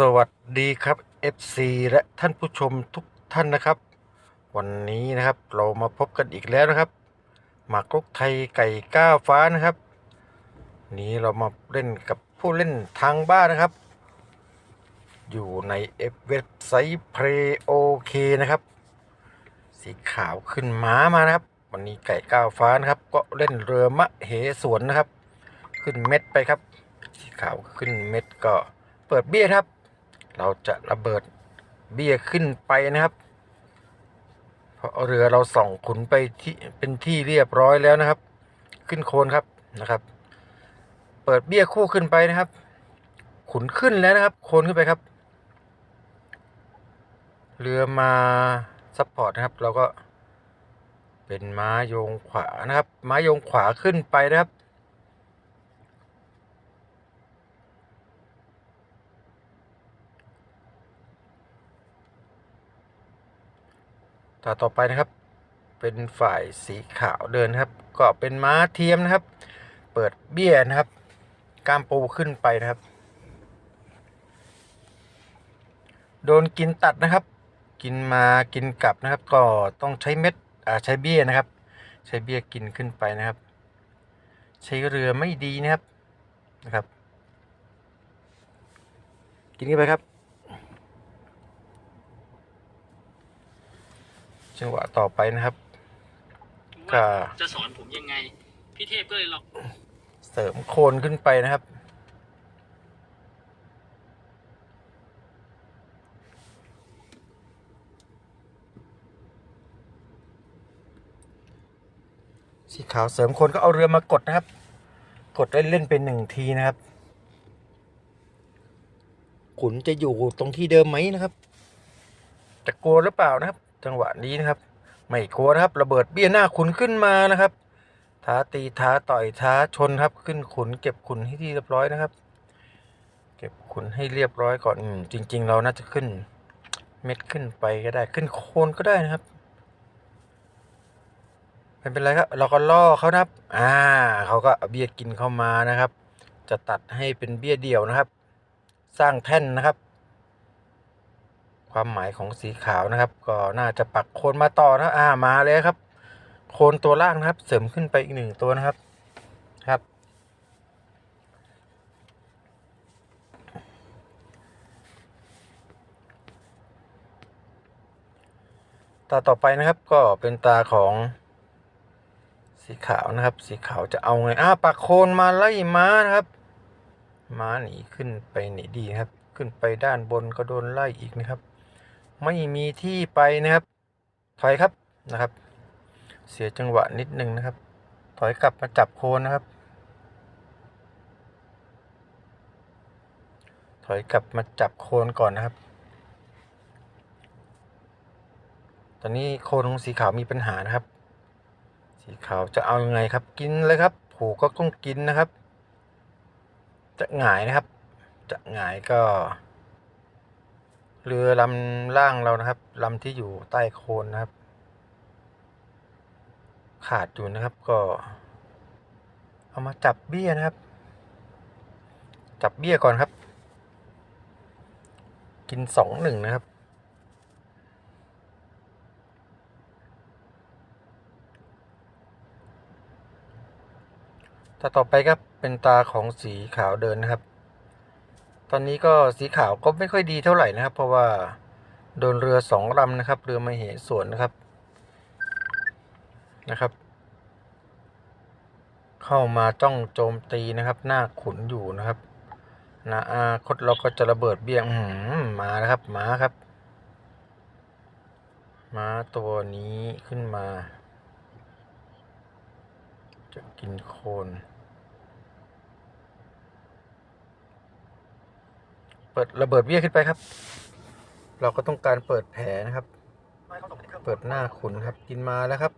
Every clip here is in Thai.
สวัสดีครับ FC และท่านผู้ชมทุกท่านนะครับ วันนี้นะครับเรามาพบกันอีกแล้วนะครับ หมากรุกไทยไก่ก้าวฟ้านะครับ นี้เรามาเล่นกับผู้เล่นทางบ้านนะครับ อยู่ในเว็บไซต์เพลโอเคนะครับ สีขาวขึ้นม้ามานะครับ วันนี้ไก่ก้าวฟ้านะครับ ก็เล่นเรือมะเหสวนนะครับ ขึ้นเม็ดไปครับ สีขาวขึ้นเม็ดก็เปิดเบี้ยครับ เราจะระเบิดเบี้ยขึ้นไปนะครับ เพราะเรือเราส่องขุนไปที่เป็นที่เรียบร้อยแล้วนะครับ ขึ้นโคนครับนะครับ เปิดเบี้ยคู่ขึ้นไปนะครับ ขุนขึ้นแล้วนะครับ โคนขึ้นไปครับ เรือมาซัพพอร์ตนะครับ เราก็เป็นม้าโยงขวานะครับ ม้าโยงขวาขึ้นไปนะครับ ต่อต่อไปนะครับ เป็นฝ่ายสีขาวเดินครับ ก็เป็นม้าเทียมนะครับ เปิดเบี้ยนะครับกล้ามปูขึ้นไปนะครับ โดนกินตัดนะครับ กินมากินกลับนะครับ ก็ต้องใช้เม็ดอ่าใช้เบี้ยนะครับ ใช้เบี้ยกินขึ้นไปนะครับ ใช้เรือไม่ดีนะครับนะครับ กินขึ้นไปครับ จังหวะต่อไปนะครับก็ว่าจะสอนผมยังไง พี่เทพก็เลยลองเสริมโคนขึ้นไปนะครับ สีขาวเสริมโคนก็เอาเรือมากดนะครับ กดได้เล่นเป็นหนึ่งทีนะครับ ขุนจะอยู่ตรงที่เดิมไหมนะครับ จะกลัวหรือเปล่านะครับ จังหวะนี้นะครับ ไม่กลัวนะครับ ระเบิดเบี้ยหน้าขุนขึ้นมานะครับ ท้าตีท้าต่อยท้าชนครับ ขึ้นขุน เก็บขุนให้ที่เรียบร้อยนะครับ เก็บขุนให้เรียบร้อยก่อนอจริง ๆ เราน่าจะขึ้น เม็ดขึ้นไปก็ได้ขึ้นโคนก็ได้นะครับไม่เป็นไรครับเราก็ล่อเขานะครับ อ่าเขาก็เอาเบี้ยกินเข้ามานะครับ จะตัดให้เป็นเบี้ยเดี่ยวนะครับ สร้างแท่นนะครับ ความหมายของสีขาวนะครับ ก็น่าจะปักโคนมาต่อนะอ่ามาเลยครับ โคนตัวล่างนะครับ เสริมขึ้นไปอีกหนึ่งตัวนะครับครับ ตาต่อไปนะครับก็เป็นตาของสีขาวนะครับ สีขาวจะเอาไงอ้าปักโคนมาไล่ม้านะครับ ม้าหนีขึ้นไปหนีดีนะครับ ขึ้นไปด้านบนก็โดนไล่อีกนะครับ ไม่มีที่ไปนะครับ ถอยครับนะครับ เสียจังหวะนิดนึงนะครับ ถอยกลับมาจับโคนนะครับ ถอยกลับมาจับโคนก่อนนะครับ ตอนนี้โคนของสีขาวมีปัญหานะครับ สีขาวจะเอาอยัางไงครับ กินเลยครับ ผูกก็ต้องกินนะครับ จะหงายนะครับ จะหงายก็ เรือลำล่างเรานะครับลำที่อยู่ใต้โคนนะครับ ขาดอยู่นะครับก็ เอามาจับเบี้ยนะครับ จับเบี้ยก่อนครับ กินสองหนึ่งนะครับตาต่อไปครับเป็นตาของสีขาวเดินนะครับ ตอนนี้ก็สีขาวก็ไม่ค่อยดีเท่าไหร่นะครับ เพราะว่าโดนเรือสองลำนะครับ เรือมาเหสวนนะครับนะครับ เข้ามาจ้องโจมตีนะครับ หน้าขุนอยู่นะครับนะอาคตเราก็จะระเบิดเบี้ยงหมาแล้วครับมาครับม้าตัวนี้ขึ้นมา จะกินโคน เปิดระเบิดเบี้ยขึ้นไปครับ เราก็ต้องการเปิดแผลนะครับ เปิดหน้าขุนครับ กินมาแล้วครับ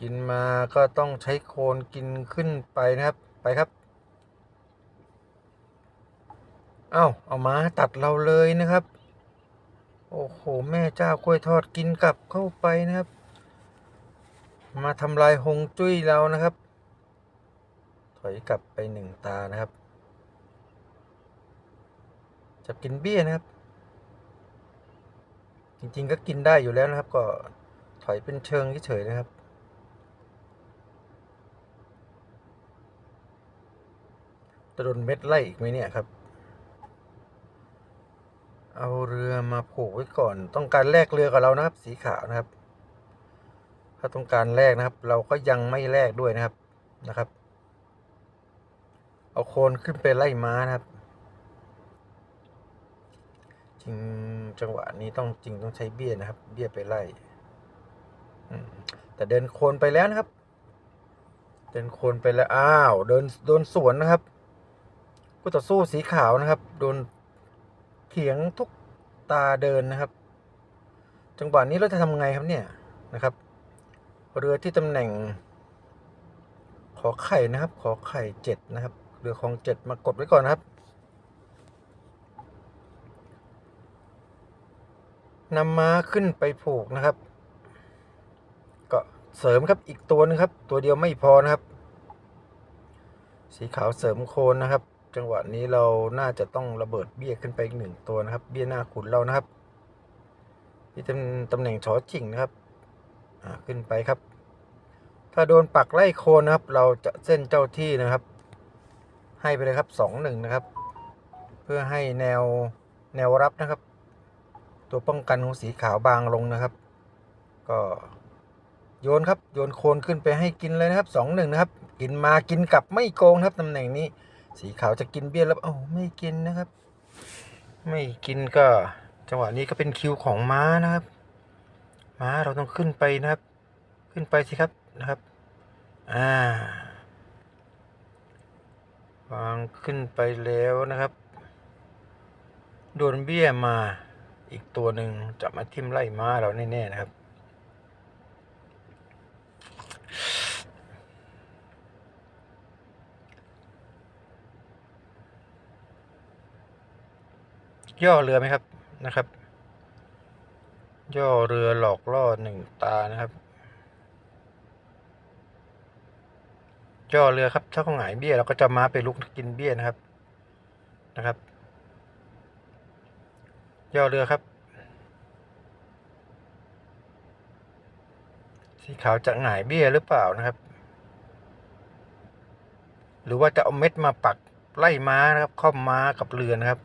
กินมาก็ต้องใช้โคนกินขึ้นไปนะครับ ไปครับ เอ้าเอามาตัดเราเลยนะครับ โอ้โห แม่เจ้ากล้วยทอดกินกลับเข้าไปนะครับ มาทำลายฮงจุ้ยเรานะครับ ถอยกลับไปหนึ่งตานะครับ จับกินเบี้ยนะครับ จริง ๆ ก็กินได้อยู่แล้วนะครับ ก็ถอยเป็นเชิงเฉยๆนะครับจะโดนเม็ดไล่อีกไหมเนี่ยครับ เอาเรือมาผูกไว้ก่อน ต้องการแลกเรือกับเรานะครับ สีขาวนะครับ ถ้าต้องการแลกนะครับ เราก็ยังไม่แลกด้วยนะครับนะครับ เอาโคนขึ้นไปไล่ม้านะครับ จริงจังหวะนี้ต้องจริงต้องใช้เบี้ยนะครับ เบี้ยไปไล่แต่เดินโคนไปแล้วนะครับ เดินโคนไปแล้วอ้าวเดินโดนสวนนะครับกูต่อสู้สีขาวนะครับ โดนเถียงทุกตาเดินนะครับ จังหวะนี้เราจะทำไงครับเนี่ยนะครับ เรือที่ตำแหน่ง ขอไข่นะครับ ขอไข่เจ็ดนะครับ เรือของเจ็ดมากดไว้ก่อนนะครับ นำม้าขึ้นไปผูกนะครับ ก็เสริมครับอีกตัวหนึงครับ ตัวเดียวไม่พอนะครับ สีขาวเสริมโคนนะครับ จังหวะนี้เราน่าจะต้องระเบิดเบี้ยขึ้นไปอีกหนึ่งตัวนะครับ เบี้ยหน้าขุนเรานะครับที่เป็นตำแหน่งชอจิงนะครับขึ้นไปครับ ถ้าโดนปักไล่โคนนะครับ เราจะเส้นเจ้าที่นะครับ ให้ไปเลยครับสองหนึ่งนะครับ เพื่อให้แนวแนวรับนะครับ ตัวป้องกันของสีขาวบางลงนะครับ ก็โยนครับโยนโคนขึ้นไปให้กินเลยนะครับสองหนึ่งนะครับ กินมากินกลับไม่โกงครับตำแหน่งนี้ สีขาวจะกินเบี้ยแล้วโอ้าไม่กินนะครับ ไม่กินก็จังหวะนี้ก็เป็นคิวของม้านะครับ ม้าเราต้องขึ้นไปนะครับ ขึ้นไปสิครับนะครับอ่าวางขึ้นไปแล้วนะครับ โดนเบี้ยมา อีกตัวหนึ่งจะมาทิ่มไล่ม้าเราแน่ๆนะครับ ย่อเรือไหมครับนะครับ ย่อเรือหลอกล่อหนึ่งตานะครับ ย่อเรือครับถ้าเขาหงายเบี้ยเราก็จะม้าไปลุกกินเบี้ยนะครับนะครับ ย่อเรือครับ สีขาวจะหงายเบี้ยหรือเปล่านะครับ หรือว่าจะเอาเม็ดมาปักไล่ม้านะครับข้อมม้ากับเรือนะครับ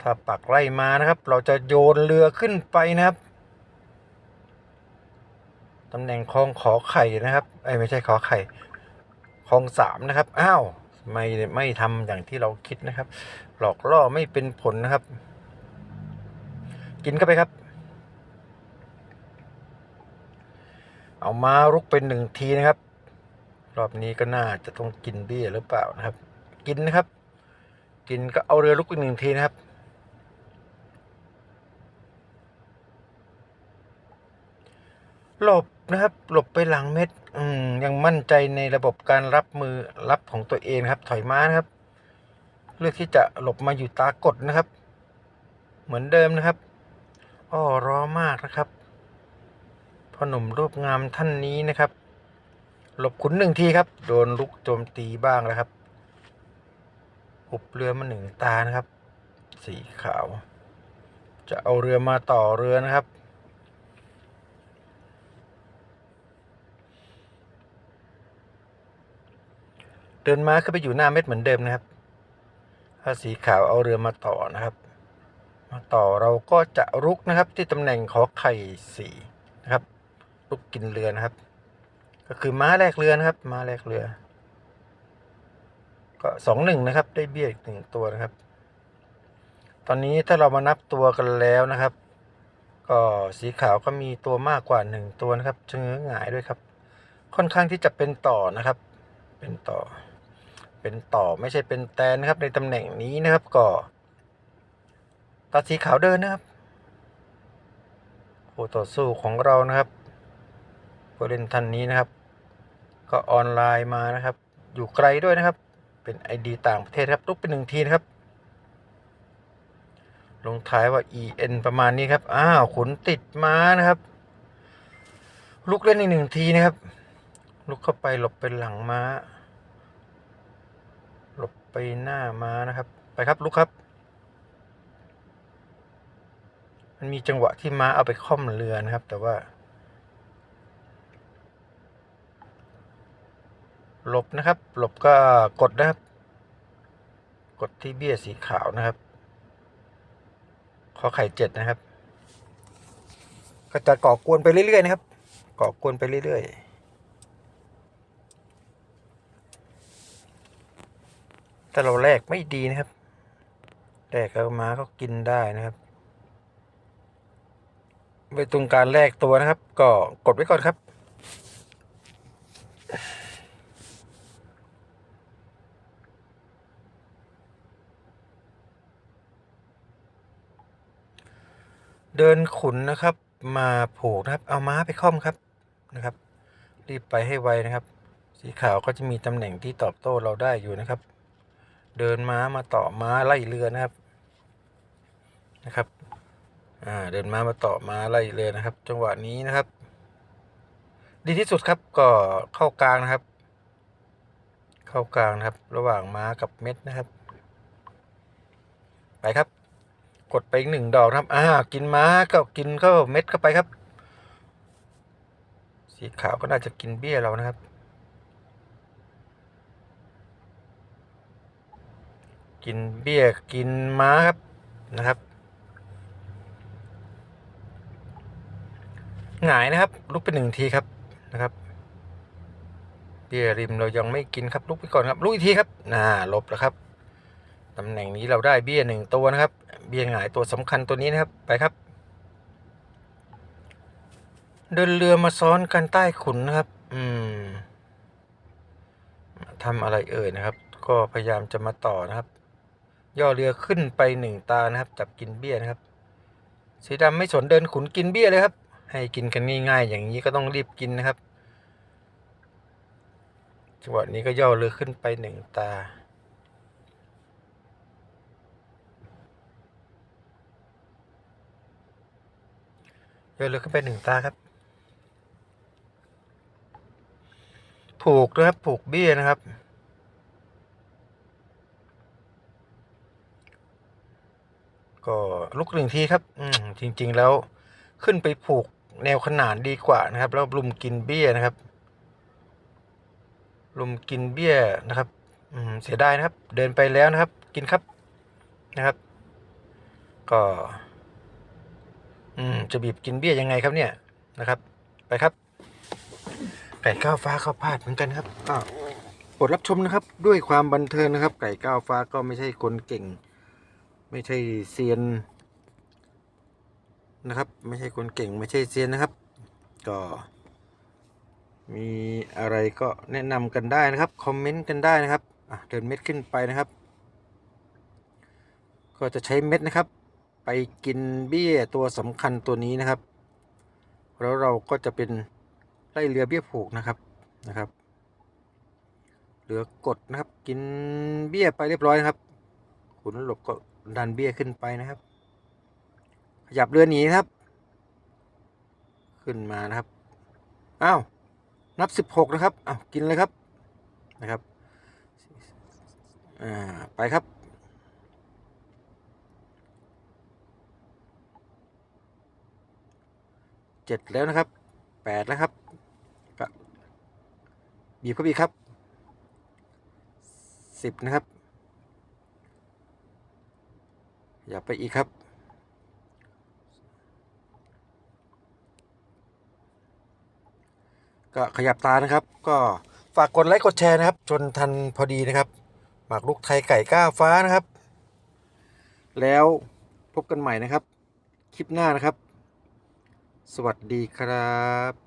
ถ้าปักไล่ม้านะครับ เราจะโยนเรือขึ้นไปนะครับตำแหน่งคลองขอไข่นะครับไอ้ไม่ใช่ขอไข่คลองสามนะครับ อ้าว ไม่ไม่ทำอย่างที่เราคิดนะครับ หลอกล่อไม่เป็นผลนะครับ กินเข้าไปครับ เอามารุกเป็นหนึ่งทีนะครับ รอบนี้ก็น่าจะต้องกินเบี้ยหรือเปล่านะครับ กินนะครับ กินก็เอาเรือลุกอีกหนึ่งทีนะครับหลบนะครับหลบไปหลังเม็ด อืมยังมั่นใจในระบบการรับมือรับของตัวเองครับ ถอยม้านะครับ เลือกที่จะหลบมาอยู่ตากดนะครับ เหมือนเดิมนะครับ อ้อรอมากนะครับพ่อหนุ่มรูปงามท่านนี้นะครับ หลบขุนหนึ่งทีครับ โดนลุกโจมตีบ้างแล้วครับหุบเรือมาหนึ่งตานะครับ สีขาว จะเอาเรือมาต่อเรือนะครับเดินม้าขึ้นไปอยู่หน้าเม็ดเหมือนเดิมนะครับถ้าสีขาวเอาเรือมาต่อนะครับ มาต่อเราก็จะรุกนะครับที่ตำแหน่งขอไข่สี่นะครับลุกกินเรือนะครับ ก็คือม้าแลกเรือนะครับ ม้าแลกเรือ ก็สองหนึ่งนะครับ ได้เบี้ยอีกหนึ่งตัวนะครับ ตอนนี้ถ้าเรามานับตัวกันแล้วนะครับ ก็สีขาวก็มีตัวมากกว่าหนึ่งตัวนะครับเชงอหงายด้วยครับ ค่อนข้างที่จะเป็นต่อนะครับ เป็นต่อ เป็นต่อไม่ใช่เป็นแตนนะครับในตำแหน่งนี้นะครับก็ ตัดสีขาวเดินนะครับผู้ต่อสู้ของเรานะครับผู้เล่นท่านนี้นะครับ ก็ออนไลน์มานะครับ อยู่ไกลด้วยนะครับ เป็นไอดีต่างประเทศครับลุกเป็นหนึ่งทีนะครับ ลงท้ายว่า en ประมาณนี้ครับอ้าวขุนติดม้านะครับ ลุกเล่นอีกหนึ่งทีนะครับ ลุกเข้าไปหลบเป็นหลังม้า หลบไปหน้าม้านะครับ ไปครับลุกครับ มันมีจังหวะที่ม้าเอาไปค่อมเรือนะครับ แต่ว่า หลบนะครับ หลบก็กดนะครับ กดที่เบี้ยสีขาวนะครับขอไข่เจ็ดนะครับ ก็จะก่อกวนไปเรื่อยๆนะครับ ก่อกวนไปเรื่อยๆถ้าเราแลกไม่ดีนะครับแลกแล้วม้าก็กินได้นะครับ ไปตรงการแลกตัวนะครับ ก็กดไว้ก่อนครับ เดินขุนนะครับ มาผูกนะครับ เอาม้าไปค่อมครับนะครับ รีบไปให้ไวนะครับ สีขาวก็จะมีตำแหน่งที่ตอบโต้เราได้อยู่นะครับ เดินม้ามาต่อม้าไล่เรือนะครับนะครับ อ่าเดินม้ามาต่อม้าไล่เรือนะครับ จังหวะนี้นะครับ ดีที่สุดครับก็เข้ากลางนะครับ เข้ากลางนะครับ ระหว่างม้ากับเม็ดนะครับ ไปครับ กดไปอีกหนึ่งดอกครับ อ่า กินม้าก็กินเข้าเม็ดเข้าไปครับ สีขาวก็น่าจะกินเบี้ยเรานะครับกินเบี้ยกินม้าครับนะครับ หงายนะครับ ลุกไปหนึ่งทีครับนะครับเบี้ยริมเรายังไม่กินครับลุกไปก่อนครับลุกอีกทีครับน่าลบแล้วครับตำแหน่งนี้เราได้เบี้ยหนึ่งตัวนะครับ เบี้ยหงายตัวสำคัญตัวนี้นะครับไปครับ เดินเรือมาซ้อนกันใต้ขุนนะครับ อืมทำอะไรเอ่ยนะครับ ก็พยายามจะมาต่อนะครับ ย่อเรือขึ้นไปหนึ่งตานะครับ จับกินเบี้ยนะครับ สีดำไม่สนเดินขุนกินเบี้ยเลยครับ ให้กินกันง่ายๆ อย่างนี้ก็ต้องรีบกินนะครับ จังหวะนี้ก็ย่อเรือขึ้นไปหนึ่งตา ย่อเรือขึ้นไปหนึ่งตาครับ ผูกนะครับ ผูกเบี้ยนะครับก็ลุกหนึ่งทีครับ อืมจริง ๆ แล้วขึ้นไปผูก แนวขนานดีกว่านะครับ แล้วลุมกินเบี้ยนะครับ ลุมกินเบี้ยนะครับอืมเสียดายนะครับ เดินไปแล้วนะครับ กินครับนะครับ ก็ อืมจะบีบกินเบี้ยยังไงครับเนี่ยนะครับ ไปครับไก่ก้าวฟ้าข้าวพาดเหมือนกันครับก็โปรดรับชมนะครับ ด้วยความบันเทิงนะครับ ไก่ก้าวฟ้าก็ไม่ใช่คนเก่ง ไม่ใช่เซียน นะครับ ไม่ใช่คนเก่งไม่ใช่เซียนนะครับ ก็มีอะไรก็แนะนำกันได้นะครับ คอมเมนต์กันได้นะครับเดินเม็ดขึ้นไปนะครับ ก็จะใช้เม็ดนะครับ ไปกินเบี้ยตัวสำคัญตัวนี้นะครับ แล้วเราก็จะเป็นไล่เรือเบี้ยผูกนะครับนะครับ เหลือกดนะครับ กินเบี้ยไปเรียบร้อยนะครับขุนหลบก็ดันเบี้ยขึ้นไปนะครับ ขยับเรือหนีครับ ขึ้นมานะครับ อ้าว นับสิบหกนะครับ อ้าว กินเลยครับ นะครับ อ่า ไปครับ เจ็ดแล้วนะครับ แปดแล้วครับก็บีบเข้าไปอีกครับ สิบนะครับ อย่าไปอีกครับ ก็ขยับตานะครับ ก็ฝากกดไลค์กดแชร์นะครับ จนทันพอดีนะครับ หมากลุกไทยไก่ก้าฟ้านะครับ แล้วพบกันใหม่นะครับ คลิปหน้านะครับ สวัสดีครับ